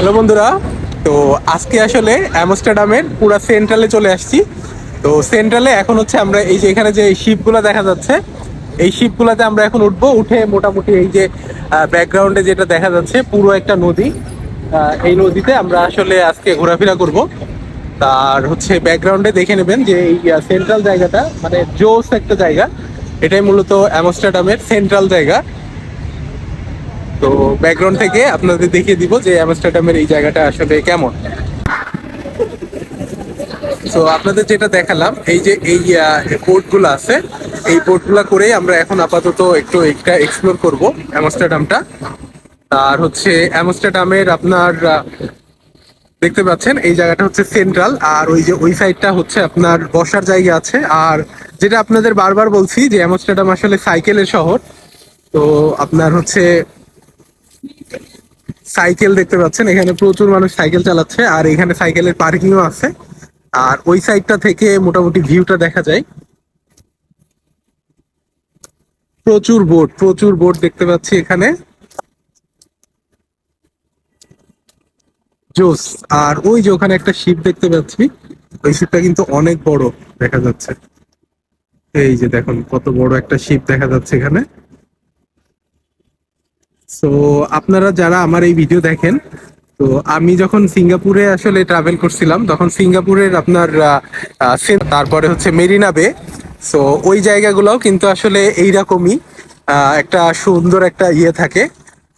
Hello বন্ধুরা, তো আজকে আসলে অ্যামস্টারডামের পুরা সেন্ট্রালে চলে আসছি। তো সেন্ট্রালে এখন হচ্ছে আমরা এই যে এখানে যে শিপগুলো দেখা যাচ্ছে, এই শিপগুলোতে আমরা এখন উঠবো। উঠে মোটামুটি এই যে ব্যাকগ্রাউন্ডে যেটা দেখা যাচ্ছে, পুরো একটা নদী। এই নদীতে আমরা আসলে আজকে ঘোরাফেরা করব। তার হচ্ছে ব্যাকগ্রাউন্ডে দেখে নেবেন যে এই সেন্ট্রাল জায়গাটা মানে জোস একটা জায়গা। এটাই মূলত অ্যামস্টারডামের সেন্ট্রাল জায়গা। তো ব্যাকগ্রাউন্ড থেকে আপনাদের দেখিয়ে দিব যে অ্যামস্টারডামের এই জায়গাটা আসলে কেমন। তো আপনাদের যেটা দেখালাম, এই যে এই বোটগুলো আছে, এই বোটগুলো করেই আমরা এখন আপাতত একটু একটা এক্সপ্লোর করব অ্যামস্টারডামটা আর হচ্ছে অ্যামস্টারডামের আপনার দেখতে পাচ্ছেন, এই জায়গাটা হচ্ছে সেন্ট্রাল আর ওই যে ওই সাইডটা হচ্ছে আপনার বসার জায়গা আছে। আর যেটা আপনাদের বারবার বলছি যে অ্যামস্টারডাম আসলে সাইকেলের শহর। তো আপনার হচ্ছে সাইকেল দেখতে পাচ্ছেন, এখানে প্রচুর মানুষ সাইকেল চালাচ্ছে আর এখানে সাইকেলের পার্কিংও আছে। আর ওই সাইডটা থেকে মোটামুটি ভিউটা দেখা যায়। প্রচুর বোট প্রচুর বোট দেখতে পাচ্ছি এখানে। জোস, আর ওই যে ওখানে একটা শিপ দেখতে পাচ্ছি, ওই শিপটা কিন্তু অনেক বড় দেখা যাচ্ছে। এই যে দেখুন, কত বড় একটা শিপ দেখা যাচ্ছে এখানে। সো আপনারা যারা আমার এই ভিডিও দেখেন, তো আমি যখন সিঙ্গাপুরে আসলে ট্রাভেল করছিলাম, তখন সিঙ্গাপুরের আপনার তারপরে হচ্ছে মেরিনা বে। সো ওই জায়গাগুলোও কিন্তু আসলে এইরকমই একটা সুন্দর একটা ইয়ে থাকে।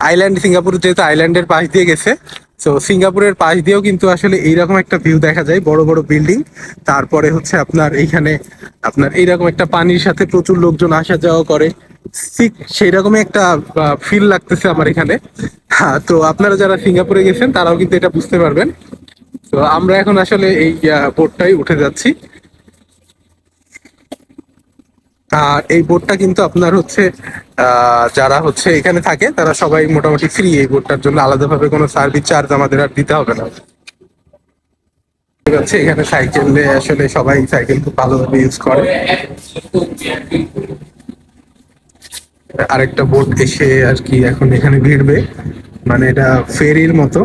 আইল্যান্ড সিঙ্গাপুর যেহেতু আইল্যান্ডের পাশ দিয়ে গেছে সো সিঙ্গাপুরের পাশ দিয়েও কিন্তু আসলে এইরকম একটা ভিউ দেখা যায়, বড় বড় বিল্ডিং তারপরে হচ্ছে আপনার এইখানে, আপনার এইরকম একটা পানির সাথে প্রচুর লোকজন আসা যাওয়া করে। ঠিক সেই রকমই একটা ফিল লাগতেছে আমার এখানে। হ্যাঁ, তো আপনারা যারা সিঙ্গাপুরে গেছেন তারাও কিন্তু এটা বুঝতে পারবেন। তো আমরা এখন আসলে এই বোটটাই উঠে যাচ্ছি। আর এই বোটটা কিন্তু আপনার হচ্ছে যারা হচ্ছে এখানে থাকে তারা সবাই মোটামুটি ফ্রি এই বোটটার জন্য। আলাদাভাবে কোনো সার্ভিস চার্জ আমাদের আর দিতে হবে না। আছে এখানে সাইকেলে আসলে সবাই সাইকেল খুব ভালোভাবে ইউজ করে। আরেকটা বোট এসে আর কি এখন এখানে ভিড়বে। মানে এটা ফেরির মতো।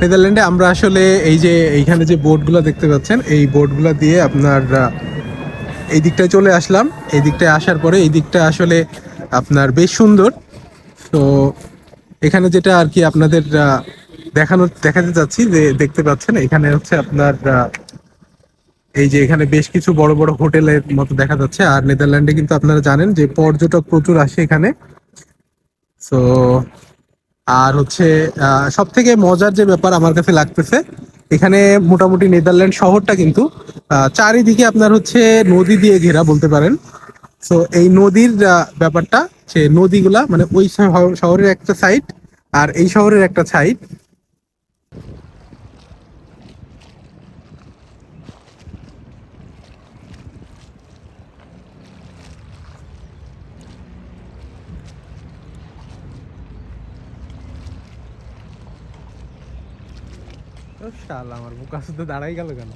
নেদারল্যান্ডে আমরা আসলে এই যে এইখানে যে বোটগুলো দেখতে পাচ্ছেন, এই বোটগুলো দিয়ে আপনার এই দিকটায় চলে আসলাম। এই দিকটায় আসার পরে এই দিকটা আসলে আপনার বেশ সুন্দর। তো এখানে যেটা আর কি আপনাদের দেখানোর, দেখাতে চাচ্ছি যে দেখতে পাচ্ছেন, এখানে হচ্ছে আপনার এই যে এখানে বেশ কিছু বড় বড় হোটেলের মতো দেখা যাচ্ছে। আর নেদারল্যান্ডে কিন্তু আপনারা জানেন যে পর্যটক প্রচুর আসে এখানে। তো, আর হচ্ছে সব থেকে মজার যে ব্যাপার আমার কাছে লাগতেছে এখানে মোটামুটি নেদারল্যান্ড শহরটা কিন্তু চারিদিকে আপনার হচ্ছে নদী দিয়ে ঘেরা বলতে পারেন। তো এই নদীর ব্যাপারটা, সে নদীগুলা মানে ওই শহরের একটা সাইড আর এই শহরের একটা সাইড শালা, আমার বুক আসতে দাঁড়াই গেল কেন?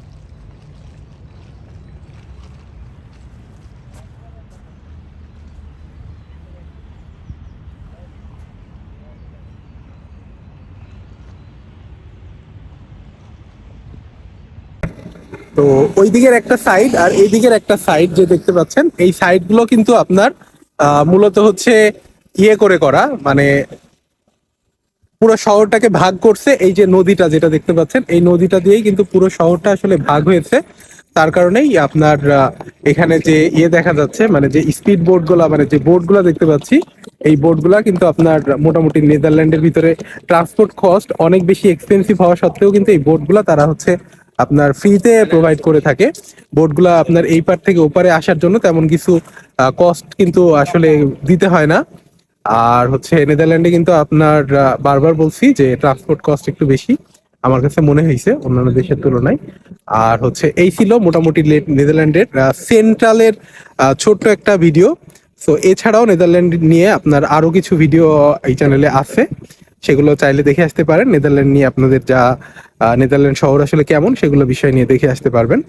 তো ওই দিকের একটা সাইড আর এই দিকের একটা সাইড যে দেখতে পাচ্ছেন, এই সাইডগুলো কিন্তু আপনার মূলত হচ্ছে ইয়ে করে করা মানে পুরো শহরটাকে ভাগ করছে এই যে নদীটা যেটা দেখতে পাচ্ছেন, এই নদীটা দিয়েই কিন্তু পুরো শহরটা আসলে ভাগ হয়েছে। তার কারণেই আপনার এখানে যে ইয়ে দেখা যাচ্ছে মানে যে স্পিড বোটগুলা মানে যে বোটগুলা দেখতে পাচ্ছি, এই বোটগুলা কিন্তু আপনার মোটামুটি নেদারল্যান্ডের ভিতরে ট্রান্সপোর্ট কস্ট অনেক বেশি এক্সপেন্সিভ হওয়া সত্ত্বেও কিন্তু এই বোটগুলা তারা হচ্ছে আপনার ফ্রিতে প্রোভাইড করে থাকে। বোটগুলা আপনার এই পার থেকে ওপারে আসার জন্য তেমন কিছু কস্ট কিন্তু আসলে দিতে হয় না। আর হচ্ছে নেদারল্যান্ডে কিন্তু আপনার বারবার বলছি যে ট্রান্সপোর্ট কস্ট একটু বেশি। আমার কাছে মনে হয়েছে অন্যান্য দেশের তুলনায়। আর হচ্ছে এই ছিল মোটামুটি নেদারল্যান্ডের সেন্ট্রালের ছোট্ট একটা ভিডিও সো এছাড়াও নেদারল্যান্ড নিয়ে আপনার আরও কিছু ভিডিও এই চ্যানেলে আছে। সেগুলো চাইলে দেখে আসতে পারেন। নেদারল্যান্ড নিয়ে আপনাদের যা নেদারল্যান্ড শহর আসলে কেমন সেগুলো বিষয় নিয়ে দেখে আসতে পারবেন।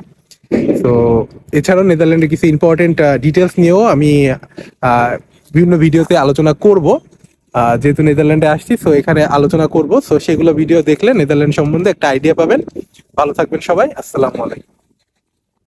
তো এছাড়াও নেদারল্যান্ডের কিছু ইম্পর্টেন্ট ডিটেলস নিয়েও আমি বিভিন্ন ভিডিওতে আলোচনা করব। যেহেতু নেদারল্যান্ডে আসছি সো এখানে আলোচনা করব। সো সেগুলো ভিডিও দেখলে নেদারল্যান্ড সম্বন্ধে একটা আইডিয়া পাবেন। ভালো থাকবেন সবাই। আসসালামু আলাইকুম।